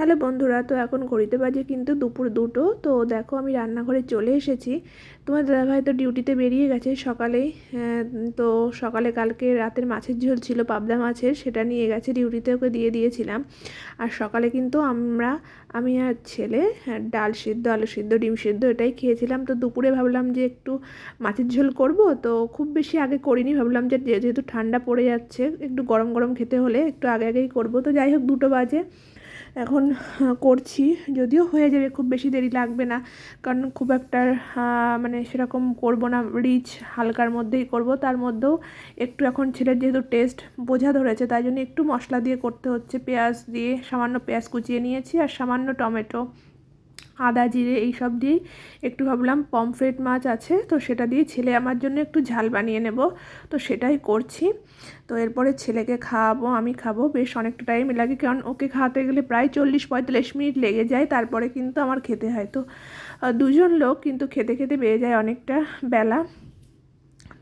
Hello বন্ধুরা তো এখন ঘড়িতে বাজে কিন্তু দুপুর দুটো তো দেখো আমি রান্নাঘরে চলে এসেছি। তোমার দাদাভাই তো ডিউটিতে বেরিয়ে গেছে সকালেই হ্যাঁ, তো সকালে কালকে রাতের মাছের ঝোল ছিল পাবদা মাছের সেটা নিয়ে গেছে ডিউটিতে ওকে দিয়ে দিয়েছিলাম। আর সকালে কিন্তু আমরা আমি আর ছেলে হ্যাঁ, ডাল সিদ্ধ আলু সিদ্ধ ডিম সিদ্ধ এটাই খেয়েছিলাম। তো দুপুরে ভাবলাম যে একটু মাছের ঝোল করব তো খুব বেশি আগে করিনি ভাবলাম যে যেহেতু ঠান্ডা পড়ে যাচ্ছে একটু গরম গরম খেতে হলে একটু আগে আগেই করব। তো যাই হোক দুটো বাজে। এখন করছি। যদিও হয়ে যাবে, খুব বেশি দেরি লাগবে না। কারণ খুব একটা মানে সেরকম করব না। রিচ হালকার মধ্যেই করব। তার মধ্যেও একটু এখন ছেলের যেহেতু টেস্ট বোঝা ধরেছে, তাই জন্য একটু মশলা দিয়ে করতে হচ্ছে। পেঁয়াজ দিয়ে সামান্য পেঁয়াজ কুচিয়ে নিয়েছি, আর সামান্য টমেটো। আদা, জিরে এইসব দিয়েই একটু ভাবলাম পমফ্রেট মাছ আছে, তো সেটা দিয়ে ছেলে আমার জন্য একটু ঝাল বানিয়ে নেব। তো সেটাই করছি। তো এরপরে ছেলেকে খাওয়াবো, আমি খাব। বেশ অনেকটা টাইম লাগে, কারণ ওকে খাওয়াতে গেলে প্রায় চল্লিশ পঁয়তাল্লিশ মিনিট লেগে যায়, তারপরে কিন্তু আমার খেতে হয়। তো দুজন লোক কিন্তু খেতে খেতে বেড়ে যায় অনেকটা বেলা।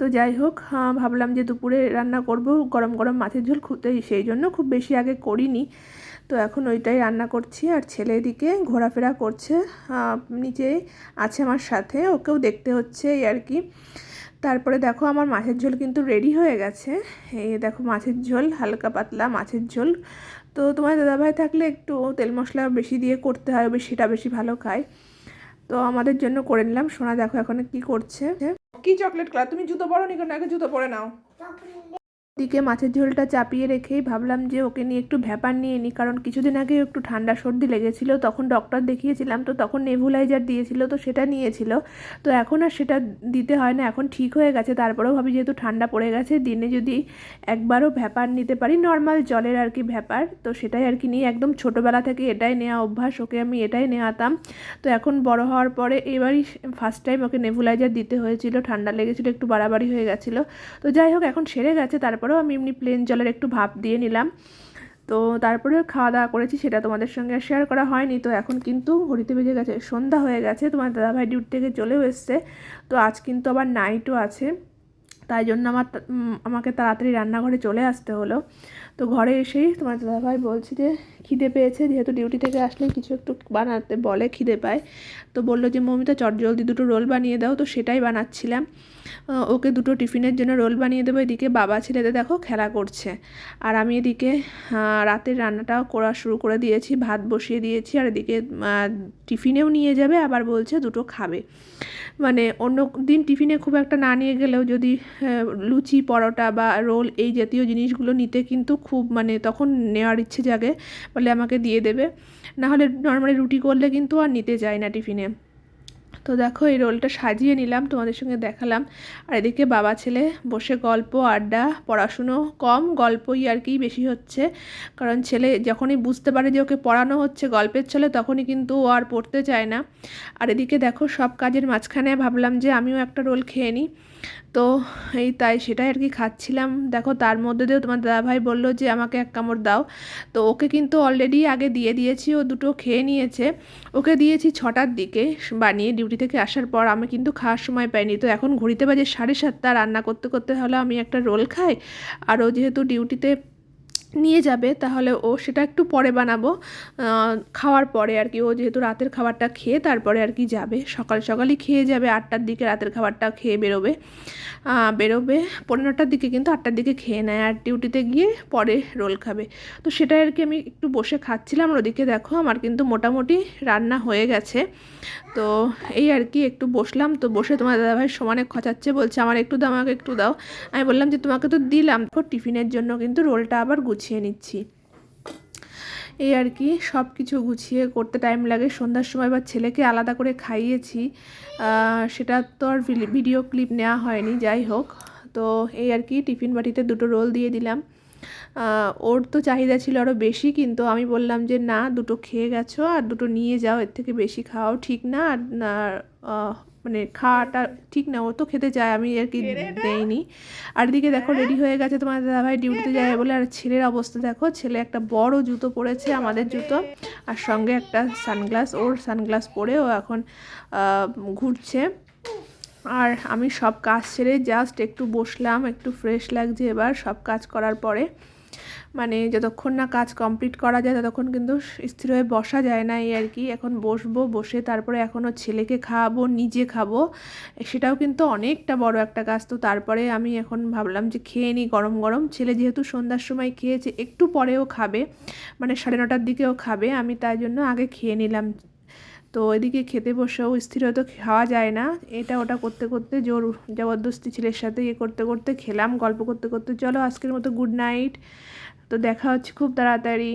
তো যাই হোক আহ, ভাবলাম যে দুপুরে রান্না করব। গরম গরম মাছের ঝোল খুঁতে সেই জন্য খুব বেশি আগে করিনি। তো এখন ওইটাই রান্না করছি আর ছেলে এদিকে ঘোরাফেরা করছে। নিচে আছে আমার সাথে ওকেও দেখতে হচ্ছে এই আর কি। তারপরে দেখো আমার মাছের ঝোল কিন্তু রেডি হয়ে গেছে। এই দেখো মাছের ঝোল হালকা পাতলা মাছের ঝোল। তো তোমার দাদাভাই থাকলে একটু তেল মশলা বেশি দিয়ে করতে হয় বেশিটা বেশি ভালো খায়। তো আমাদের জন্য করে নিলাম। সোনা দেখো এখন কি করছে। কি চকলেট কালার তুমি জুতো পরো নি কেন? আগে জুতো পরে নাও। দিকে মাছের ঝোলটা চাপিয়ে রেখেই ভাবলাম যে ওকে নিয়ে একটু ভ্যাপার নিয়ে নিই, কারণ কিছুদিন আগে একটু ঠান্ডা সর্দি লেগেছিল, তখন ডক্টর দেখিয়েছিলাম তো তখন নেভুলাইজার দিয়েছিল তো সেটা নিয়েছিল। তো এখন আর সেটা দিতে হয় না, এখন ঠিক হয়ে গেছে, তারপরেও ভাবি যেহেতু ঠান্ডা পড়ে গেছে, দিনে যদি একবারও ভ্যাপার নিতে পারি নর্মাল জলের আর কি ভ্যাপার, তো সেটাই আর কি নিয়ে একদম ছোটোবেলা থেকে এটাই নেওয়া অভ্যাস, ওকে আমি এটাই নেওয়াতাম। তো এখন বড় হওয়ার পরে এবারই ফার্স্ট টাইম ওকে নেভুলাইজার দিতে হয়েছিল, ঠান্ডা লেগেছিলো, একটু বাড়াবাড়ি হয়ে গেছিল। তো যাই হোক, এখন সেরে গেছে তারপরেও আমি এমনি প্লেন জলের একটু ভাপ দিয়ে নিলাম। তো তারপরে খাওয়া দাওয়া করেছি, সেটা তোমাদের সঙ্গে শেয়ার করা হয়নি। তো এখন কিন্তু ঘড়িতে বেজে গেছে, সন্ধ্যা হয়ে গেছে, তোমার দাদাভাই ডিউটি থেকে চলেও এসছে। তো আজ কিন্তু আবার নাইটও আছে। তাই জন্য আমার আমাকে তাড়াতাড়ি রান্নাঘরে চলে আসতে হলো। তো ঘরে এসেই তোমার দাদাভাই বলছি যে, খিদে পেয়েছে, যেহেতু ডিউটি থেকে আসলে কিছু একটু বানাতে বলে খিদে পায়। তো বলল যে, মমিতা চট জলদি দুটো রোল বানিয়ে দাও। তো সেটাই বানাচ্ছিলাম। ওকে দুটো টিফিনের জন্য রোল বানিয়ে দেবো। এদিকে বাবা ছেলেদের দেখো খেলা করছে। আর আমি এদিকে রাতের রান্নাটাও করা শুরু করে দিয়েছি। ভাত বসিয়ে দিয়েছি। আর এদিকে টিফিনেও নিয়ে যাবে। আবার বলছে দুটো খাবে। মানে অন্য দিন টিফিনে খুব একটা না নিয়ে গেলেও যদি লুচি, পরোটা বা রোল এই জাতীয় জিনিসগুলো নিতে কিন্তু খুব মানে তখন নেওয়ার ইচ্ছে জাগে, বলে আমাকে দিয়ে দেবে। না হলে নর্মালি রুটি করলে কিন্তু আর নিতে যায় না টিফিনে। তো দেখো, এই রোলটা সাজিয়ে নিলাম, তোমাদের সঙ্গে দেখালাম। আর এদিকে বাবা ছেলে বসে গল্প, আড্ডা, পড়াশুনো কম, গল্পই আর কি বেশি হচ্ছে। কারণ ছেলে যখনই বুঝতে পারে যে ওকে পড়ানো হচ্ছে গল্পের ছলে, তখনই কিন্তু ও আর পড়তে চায় না। আর এদিকে দেখো, সব কাজের মাঝখানে ভাবলাম যে আমিও একটা রোল খেয়ে নিই। তো এই তাই সেটাই আর কি খাচ্ছিলাম। দেখো তার মধ্যে দিয়েও তোমার দাদাভাই বলল যে, আমাকে এক কামড় দাও। তো ওকে কিন্তু অলরেডি আগে দিয়ে দিয়েছি, ও দুটো খেয়ে নিয়েছে। ওকে দিয়েছি ছটার দিকে বানিয়ে ডিউটি থেকে আসার পর। আমি কিন্তু খাওয়ার সময় পাইনি। তো এখন ঘড়িতে বাজে সাড়ে সাতটা। রান্না করতে করতে হলে আমি একটা রোল খাই। আরও যেহেতু ডিউটিতে নিয়ে যাবে, তাহলে ও সেটা একটু পরে বানাবো। খাওয়ার পরে আর কি, ও যেহেতু রাতের খাবারটা খেয়ে তারপরে আর কি যাবে। সকাল সকালই খেয়ে যাবে, আটটার দিকে রাতের খাবারটা খেয়ে বেরোবে। বেরোবে পনেরোটার দিকে কিন্তু আটটার দিকে খেয়ে নেয় আর ডিউটিতে গিয়ে পরে রোল খাবে। তো সেটা আর কি আমি একটু বসে খাচ্ছিলাম ওদিকে দেখো আমার কিন্তু মোটামুটি রান্না হয়ে গেছে। তো এই আর কি একটু বসলাম, তো বসে তোমার দাদাভাই সমানে খচাচ্ছে, বলছে, আমার একটু দাও, আমাকে একটু দাও। আমি বললাম যে, তোমাকে তো দিলাম। তো টিফিনের জন্য কিন্তু রোলটা আবার গুছিয়ে নিচ্ছি। এই আর কি সব কিছু গুছিয়ে করতে টাইম লাগে। সন্ধ্যার সময় বা ছেলেকে আলাদা করে খাইয়েছি। সেটা তো আর ভিডিও ক্লিপ নেওয়া হয়নি, যাই হোক। তো এই আর কি, টিফিন বাটিতে দুটো রোল দিয়ে দিলাম। ওর তো চাহিদা ছিল আরও বেশি, কিন্তু আমি বললাম যে, না, দুটো খেয়ে গেছো আর দুটো নিয়ে যাও, এর থেকে বেশি খাওয়াও ঠিক না, আর মানে খাওয়াটা ঠিক না ও তো খেতে চায় আমি আর কি দেইনি। আর এদিকে দেখো রেডি হয়ে গেছে তোমার দাদাভাই ডিউটিতে যায় বলে। আর ছেলের অবস্থা দেখো ছেলে একটা বড় জুতো পরেছে আমাদের জুতো। আর সঙ্গে একটা সানগ্লাস ওর সানগ্লাস পরে ও এখন ঘুরছে। আর আমি সব কাজ সেরে জাস্ট একটু বসলাম একটু ফ্রেশ লাগছে এবার সব কাজ করার পরে। মানে যতক্ষণ না কাজ কমপ্লিট করা যায়, ততক্ষণ কিন্তু স্থির হয়ে বসা যায় না এই আর কি। এখন বসবো, বসে তারপরে এখনও ছেলেকে খাওয়াবো, নিজে খাব, সেটাও কিন্তু অনেকটা বড় একটা কাজ। তো তারপরে আমি এখন ভাবলাম যে খেয়ে নিই গরম গরম। ছেলে যেহেতু সন্ধ্যার সময় খেয়েছে, একটু পরেও খাবে মানে সাড়ে নটার দিকেও খাবে, আমি তাই জন্য আগে খেয়ে নিলাম। তো এদিকে খেতে বসেও স্থির হয়তো খাওয়া যায় না। এটা ওটা করতে করতে জোর জবরদস্তি ছেলের সাথে ইয়ে করতে করতে খেলাম, গল্প করতে করতে। চলো আজকের মতো গুড নাইট তো দেখা হচ্ছে খুব তাড়াতাড়ি।